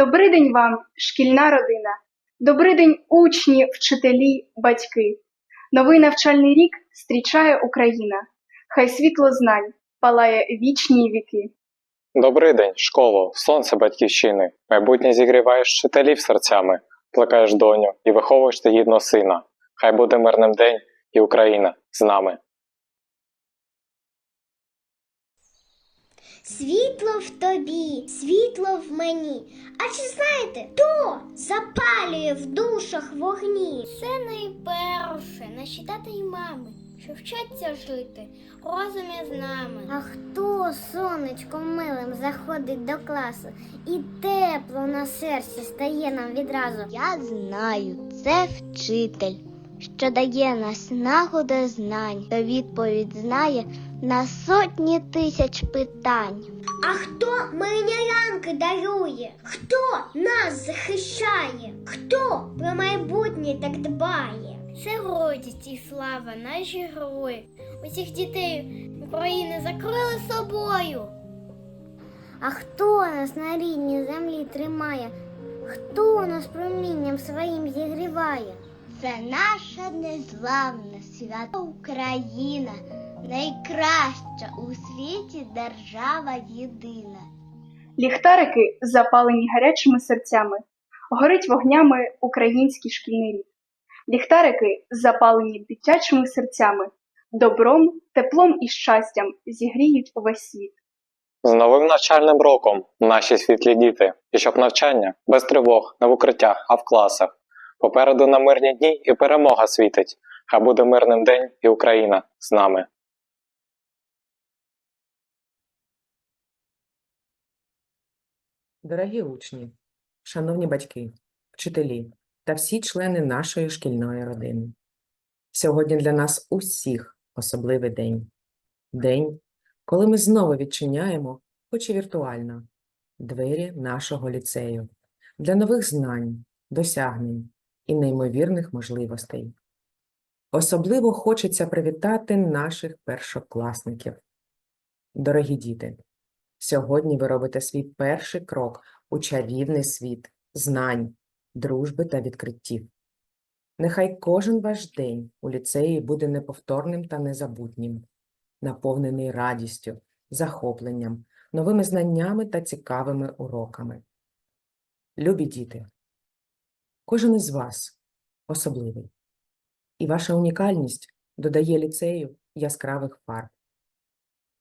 Добрий день вам, шкільна родина. Добрий день, учні, вчителі, батьки. Новий навчальний рік зустрічає Україна. Хай світло знань палає вічні віки. Добрий день, школо, сонце батьківщини. Майбутнє зігріваєш вчителів серцями, плекаєш доню і виховуєш ти гідно сина. Хай буде мирним день і Україна з нами. Світло в тобі, світло в мені. А чи знаєте, хто запалює в душах вогні? Це найперше наші тата і мами, що вчаться жити разом із нами. А хто сонечком милим заходить до класу і тепло на серці стає нам відразу? Я знаю, це вчитель, що дає нас нагоди знань, та відповідь знає на сотні тисяч питань. А хто мені ранки дарує? Хто нас захищає? Хто про майбутнє так дбає? Це гордість і слава наші герої. Усіх дітей України закрили собою. А хто нас на рідній землі тримає? Хто нас промінням своїм зігріває? Це наша незламна свята Україна, найкраща у світі держава єдина. Ліхтарики запалені гарячими серцями. Горить вогнями український шкільний рік. Ліхтарики запалені дитячими серцями. Добром, теплом і щастям зігріють увесь світ. З новим навчальним роком, наші світлі діти, і щоб навчання без тривог, не в укриттях, а в класах. Попереду на мирні дні і перемога світить. Хай буде мирним день і Україна з нами. Дорогі учні, шановні батьки, вчителі та всі члени нашої шкільної родини. Сьогодні для нас усіх особливий день. День, коли ми знову відчиняємо, хоч і віртуально, двері нашого ліцею для нових знань, досягнень і неймовірних можливостей. Особливо хочеться привітати наших першокласників. Дорогі діти, Сьогодні ви робите свій перший крок у чарівний світ знань, дружби та відкриттів. Нехай кожен ваш день у ліцеї буде неповторним та незабутнім, наповнений радістю, захопленням, новими знаннями та цікавими уроками. Любі діти, кожен із вас особливий, і ваша унікальність додає ліцею яскравих фарб.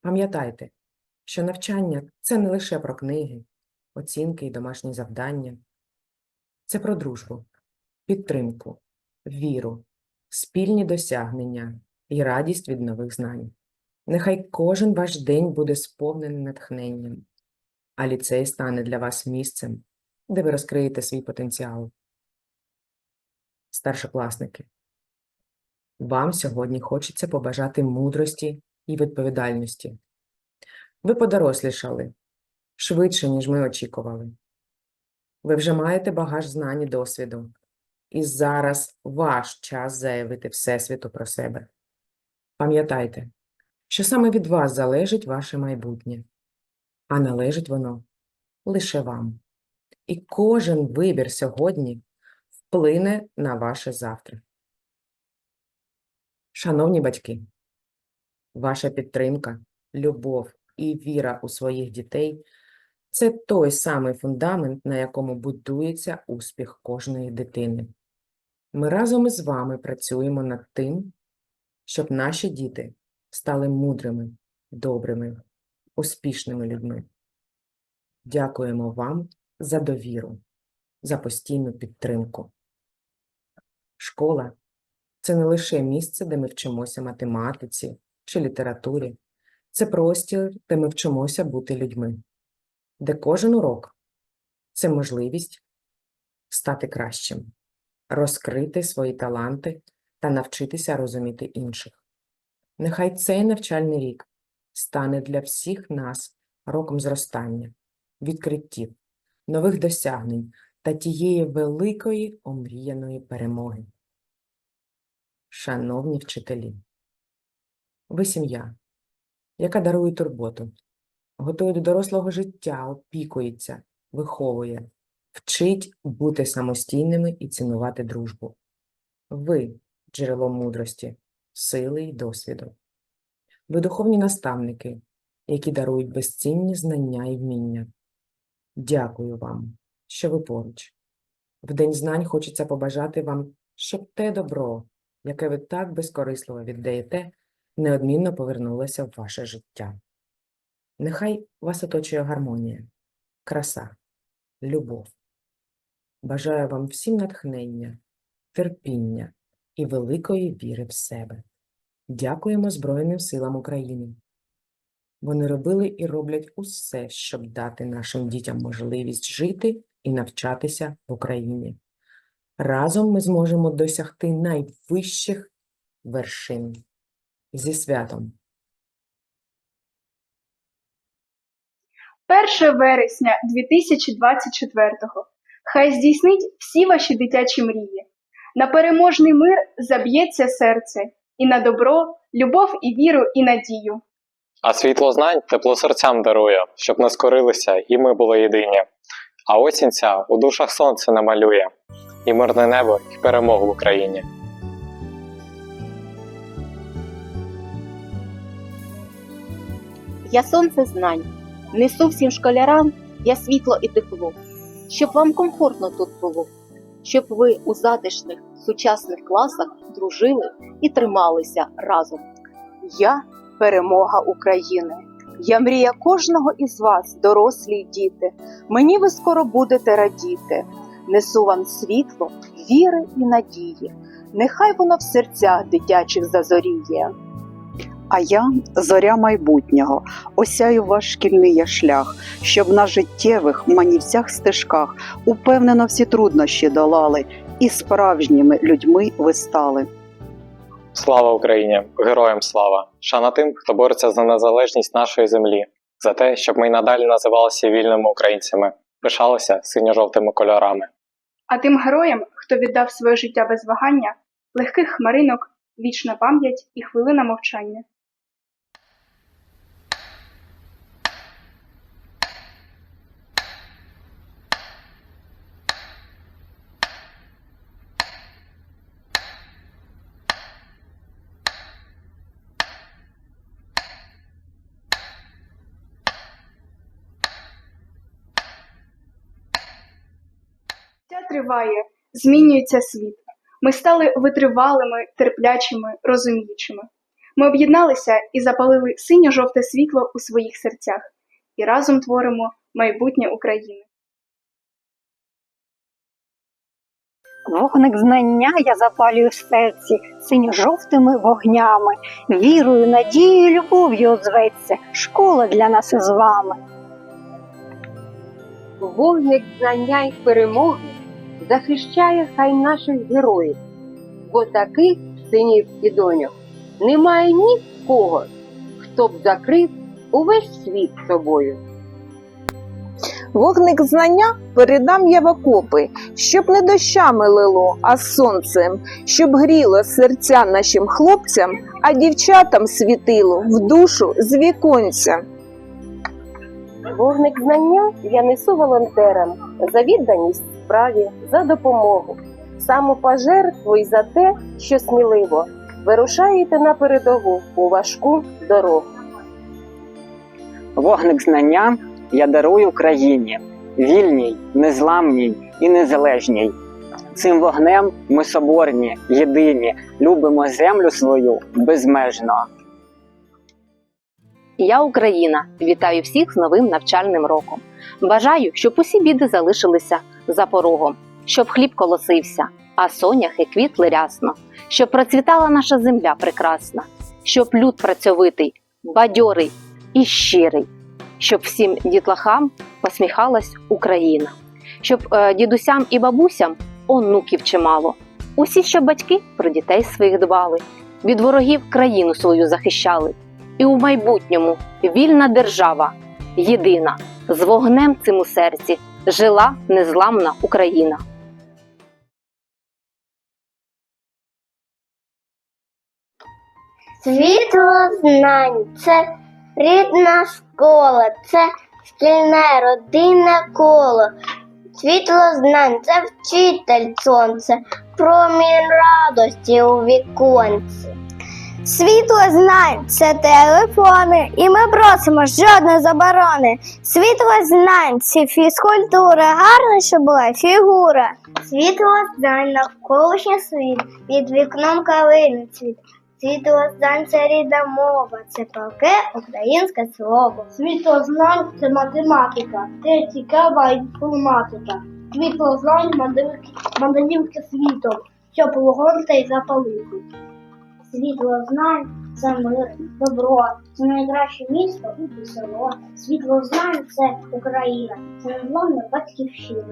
Пам'ятайте, що навчання це не лише про книги, оцінки і домашні завдання. Це про дружбу, підтримку, віру, спільні досягнення і радість від нових знань. Нехай кожен ваш день буде сповнений натхненням, а ліцей стане для вас місцем, де ви розкриєте свій потенціал. Старшокласники, вам сьогодні хочеться побажати мудрості і відповідальності. Ви подорослішали швидше, ніж ми очікували. Ви вже маєте багаж знань і досвіду, і зараз ваш час заявити Всесвіту про себе. Пам'ятайте, що саме від вас залежить ваше майбутнє, а належить воно лише вам. І кожен вибір сьогодні вплине на ваше завтра. Шановні батьки, ваша підтримка, любов і віра у своїх дітей це той самий фундамент, на якому будується успіх кожної дитини. Ми разом із вами працюємо над тим, щоб наші діти стали мудрими, добрими, успішними людьми. Дякуємо вам за довіру, за постійну підтримку. Школа це не лише місце, де ми вчимося математиці чи літературі. Це простір, де ми вчимося бути людьми, де кожен урок це можливість стати кращим, розкрити свої таланти та навчитися розуміти інших. Нехай цей навчальний рік стане для всіх нас роком зростання, відкриттів, нових досягнень та тієї великої омріяної перемоги. Шановні вчителі, ви сім'я яка дарує турботу, готує до дорослого життя, опікується, виховує, вчить бути самостійними і цінувати дружбу. Ви джерело мудрості, сили і досвіду. Ви духовні наставники, які дарують безцінні знання і вміння. Дякую вам, що ви поруч. В День знань хочеться побажати вам, щоб те добро, яке ви так безкорисливо віддаєте, неодмінно повернулося в ваше життя. Нехай вас оточує гармонія, краса, любов. Бажаю вам всім натхнення, терпіння і великої віри в себе. Дякуємо Збройним силам України. Вони робили і роблять усе, щоб дати нашим дітям можливість жити і навчатися в Україні. Разом ми зможемо досягти найвищих вершин. Зі святом! 1 вересня 2024-го. Хай здійснить всі ваші дитячі мрії. На переможний мир заб'ється серце, і на добро, любов і віру і надію. А світло знань тепло серцям дарує, щоб не скорилися, і ми були єдині. А осінь ця у душах сонце намалює, і мирне небо, і перемогу в Україні. Я сонце знань, несу всім школярам я світло і тепло, щоб вам комфортно тут було, щоб ви у затишних сучасних класах дружили і трималися разом. Я перемога України. Я мрія кожного із вас, дорослі й діти. Мені ви скоро будете радіти. Несу вам світло, віри і надії. Нехай воно в серцях дитячих зазоріє. А я зоря майбутнього, осяю ваш шкільний я шлях, щоб на життєвих манівцях стежках упевнено всі труднощі долали, і справжніми людьми ви стали. Слава Україні! Героям слава! Шана тим, хто бореться за незалежність нашої землі, за те, щоб ми й надалі називалися вільними українцями, пишалися синьо-жовтими кольорами. А тим героям, хто віддав своє життя без вагання, легких хмаринок, вічна пам'ять і хвилина мовчання. Триває, змінюється світ. Ми стали витривалими, терплячими, розуміючими. Ми об'єдналися і запалили синьо-жовте світло у своїх серцях і разом творимо майбутнє України. Вогник знання я запалюю в серці синьо-жовтими вогнями, вірою, надією, любов'ю озветься. Школа для нас із вами. Вогник знання й перемоги захищає хай наших героїв, бо таких синів і доньок немає нікого, хто б закрив увесь світ собою. Вогник знання передам я в окопи, щоб не дощами лило, а сонцем, щоб гріло серця нашим хлопцям, а дівчатам світило в душу з віконця. Вогник знання я несу волонтерам за відданість справі, за допомогу, самопожертву й за те, що сміливо вирушаєте на передову у важку дорогу. Вогник знання я дарую країні, вільній, незламній і незалежній. Цим вогнем ми соборні, єдині, любимо землю свою безмежно. Я Україна. Вітаю всіх з новим навчальним роком. Бажаю, щоб усі біди залишилися за порогом, щоб хліб колосився, а соняхи квітли рясно, щоб процвітала наша земля прекрасна, щоб люд працьовитий, бадьорий і щирий, щоб всім дітлахам посміхалась Україна, щоб е, дідусям і бабусям онуків чимало. Усі, щоб батьки про дітей своїх дбали, від ворогів країну свою захищали. І у майбутньому вільна держава, єдина, з вогнем цим у серці жила незламна Україна. Світло знань це рідна школа, це шкільне родинне коло. Світло знань це вчитель сонце, промінь радості у віконці. Світло знань це телефони, і ми просимо жодної заборони. Світло знань це фізкультура, гарна, щоб була фігура. Світло знань навколишній світ, під вікном калини цвіт. Світло знань це рідна мова, це палке українське слово. Світло знань це математика, це цікава інформатика. Світло знань мандрівки, світом, щоб вогонь цей запалити. Світло знань це мир, добро, це найкраще місто і село. Світло знань це Україна, це незламна батьківщина.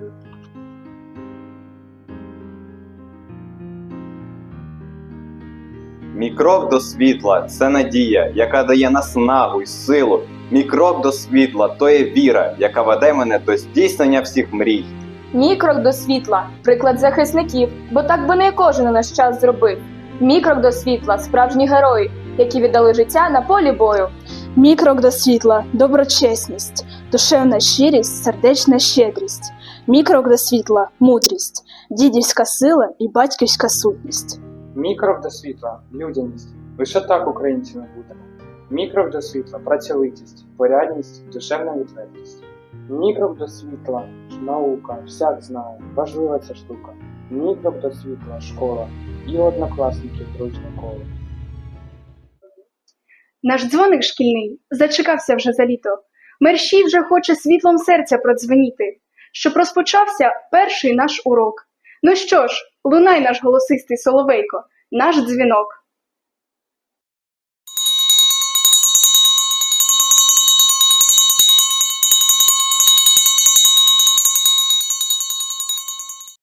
Мій крок до світла це надія, яка дає наснагу й силу. Мій крок до світла то є віра, яка веде мене до здійснення всіх мрій. Мій крок до світла приклад захисників, бо так би не кожен наш час зробив. Мій крок до світла справжні герої, які віддали життя на полі бою. Мій крок до світла доброчесність, душевна щирість, сердечна щедрість. Мій крок до світла мудрість, дідівська сила і батьківська сутність. Мій крок до світла людяність. Лише так українцями будемо. Мій крок до світла працьовитість, порядність, душевна відвертість. Мій крок до світла наука, всяк знає, важлива ця штука. Мій тобто світла школа і однокласників дружне коло. Наш дзвоник шкільний зачекався вже за літо. Мерщій вже хоче світлом серця продзвеніти, щоб розпочався перший наш урок. Ну що ж, лунай наш голосистий соловейко, наш дзвінок.